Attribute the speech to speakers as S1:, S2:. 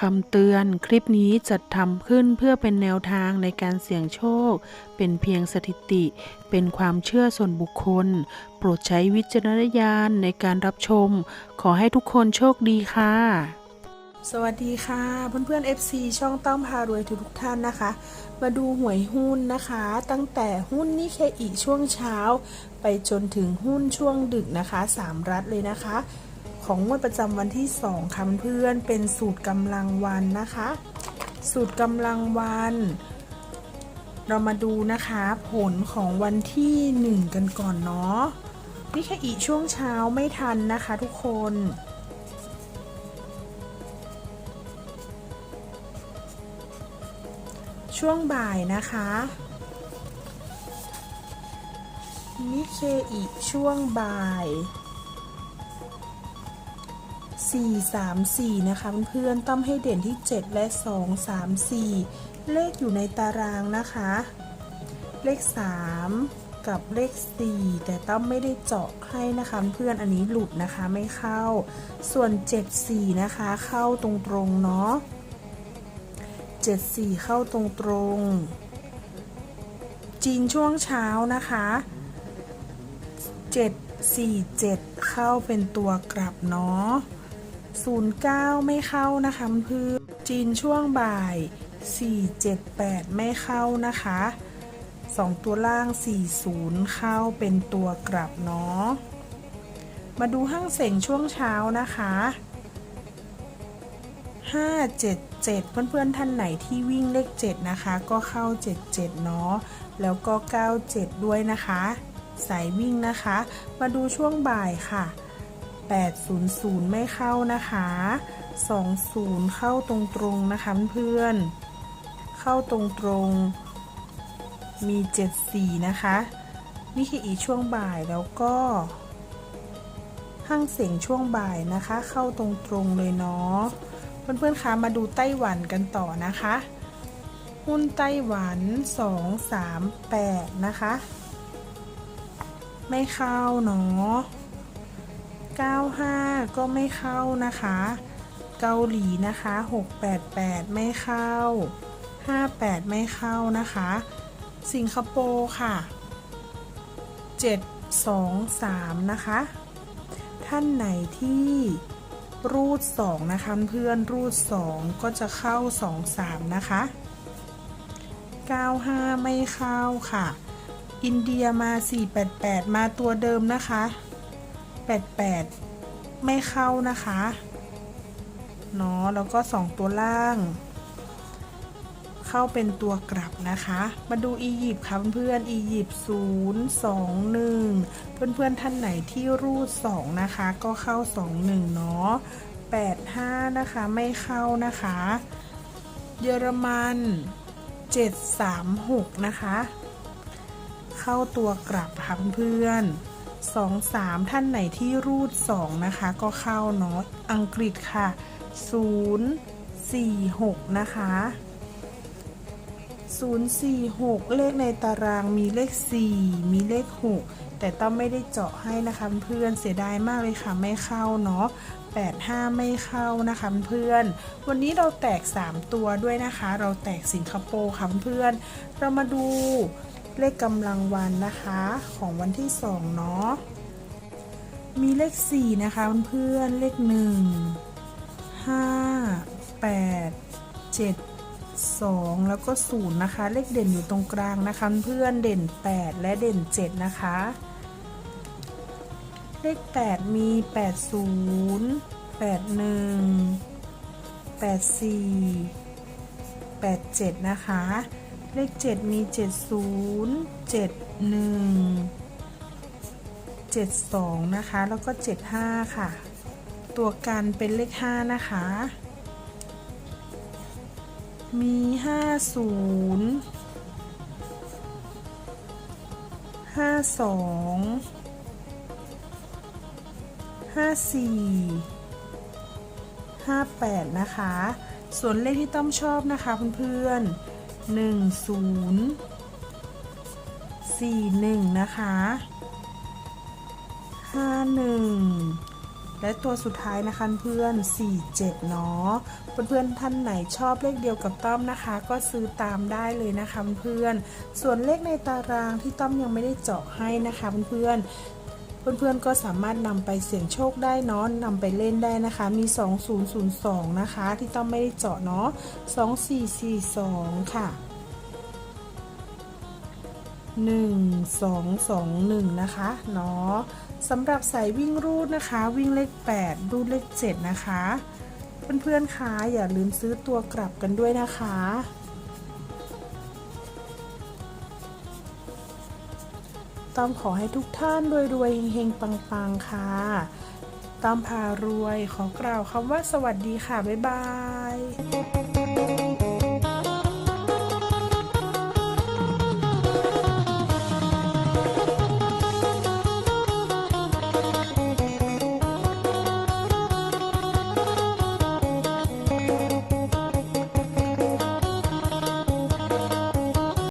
S1: คำเตือนคลิปนี้จัดทำขึ้นเพื่อเป็นแนวทางในการเสี่ยงโชค เป็นเพียงสถิติ เป็นความเชื่อส่วนบุคคล โปรดใช้วิจารณญาณในการรับชม ขอให้ทุกคนโชคดีค่ะ
S2: สวัสดีค่ะเพื่อนๆ FC ช่องต้อมพารวยทุกท่านนะคะ มาดูหวยหุ้นนะคะ ตั้งแต่หุ้นนิเคอีช่วงเช้า ไปจนถึงหุ้นช่วงดึกนะคะสามรัฐเลยนะคะ ของงวดประจำวันที่ 2ค่ะเพื่อนเป็นสูตรกำลังวันนะคะ สูตรกำลังวัน เรามาดูนะคะผลของวันที่ 1 กันก่อนเนาะนิเคอีช่วงเช้าไม่ทันนะคะทุกคนช่วงบ่ายนะคะนิเคอีช่วงบ่าย 4 3 4 นะคะเพื่อนๆต้อมให้เด่นที่ 7 และ 2 3 4 เลขอยู่ในตารางนะคะ เลข 3 กับเลข 4 แต่ต้อมไม่ได้เจาะให้นะคะเพื่อนอันนี้หลุดนะคะไม่เข้า ส่วน 7 4 นะคะเข้าตรงๆเนาะ74 เข้าตรงตรงๆจีนช่วงเช้านะคะ 747 เข้าเป็นตัวกลับเนาะ 09 ไม่เข้านะคะเพื่อนจีนช่วงบ่าย 478 ไม่เข้านะคะ 2 ตัวล่าง 40 เข้าเป็นตัวกลับเนาะมาดูห้างเสงช่วงเช้านะคะ 577 เพื่อนๆท่านไหนที่วิ่งเลข 7 นะคะ ก็เข้า 77 เนาะแล้วก็ 97 ด้วยนะคะ สายวิ่งนะคะ มาดูช่วงบ่ายค่ะ 800 ไม่เข้านะคะ 20 เข้าตรงๆนะคะเพื่อนๆเข้าตรงๆมี 74 นะคะ นี่คืออีช่วงบ่ายแล้วก็ห้างเสียงช่วงบ่ายนะคะ เข้าตรงๆเลยเนาะเพื่อนๆคะมาดูไต้หวันกันต่อนะคะ หุ้นไต้หวัน 2 3 8 นะคะ ไม่เข้าเนาะ 95 ก็ไม่เข้านะคะ เกาหลีนะคะ 688 ไม่เข้า 58 ไม่เข้านะคะ สิงคโปร์ค่ะ 723 นะคะ ท่านไหนที่รูด 2 นะคะเพื่อนรูด 2 ก็จะเข้า 2 3 นะคะ 95 ไม่เข้าค่ะ อินเดียมา 488 มาตัวเดิมนะคะ 88 ไม่เข้านะคะเนาะแล้วก็ 2 ตัวล่าง เข้าเป็นตัวกลับนะคะ มาดูอียิปต์ค่ะเพื่อนๆอียิปต์0 2 1 เพื่อนๆท่านไหนที่รูด 2 นะคะ ก็เข้า 2 1 เนาะ8 5 นะคะ ไม่เข้านะคะ เยอรมัน 7 3 6 นะคะ เข้าตัวกลับค่ะเพื่อนๆ 2 3 ท่านไหนที่รูด 2 นะคะ ก็เข้าเนาะอังกฤษค่ะ 0 4 6 นะคะ 046 เลขในตารางมีเลข 4 มีเลข 6 แต่ต้องไม่ได้เจาะให้นะคะเพื่อนเสียดายมากเลยค่ะไม่เข้าเนาะ85 ไม่เข้านะคะเพื่อน วันนี้เราแตก 3 ตัวด้วยนะคะ เราแตกสิงคโปร์ค่ะเพื่อน เรามาดู เลขกำลังวันนะคะของวันที่2เนาะ มีเลข 4 นะคะเพื่อนเลข 1 5 8 7 2 แล้วก็ 0 นะคะ เลขเด่นอยู่ตรงกลางนะคะ เพื่อนเด่น 8 และเด่น 7 นะคะ เลข 8 มี 80 81 84 87 นะคะ เลข 7 มี 70 71 72 นะคะ แล้วก็ 75 ค่ะ ตัวกันเป็นเลข 5 นะคะ มีห้าศูนย์ห้าสองห้าสี่ห้าแปดนะคะ ส่วนเลขที่ต้อมชอบนะคะเพื่อนๆ หนึ่งศูนย์สี่หนึ่งนะคะห้าหนึ่งและตัวสุดท้ายนะคะเพื่อน 47 เนาะ เพื่อนๆท่านไหนชอบเลขเดียวกับต้อมนะคะ ก็ซื้อตามได้เลยนะคะเพื่อน ส่วนเลขในตารางที่ต้อมยังไม่ได้เจาะให้นะคะเพื่อน เพื่อนๆก็สามารถนำไปเสี่ยงโชคได้เนาะนำไปเล่นได้นะคะ มี 2002 นะคะ ที่ต้องไม่ได้เจาะเนาะ 2442 ค่ะ 1221 นะคะเนาะสำหรับสายวิ่งรูดนะคะ วิ่งเลข 8 รูดเลข 7 นะคะ เพื่อนๆคะอย่าลืมซื้อตัวกลับกันด้วยนะคะ ต้อมขอให้ทุกท่านรวยๆเฮงๆปังๆ ค่ะต้อมพารวยขอกล่าวคำว่าสวัสดีค่ะ บ๊ายบาย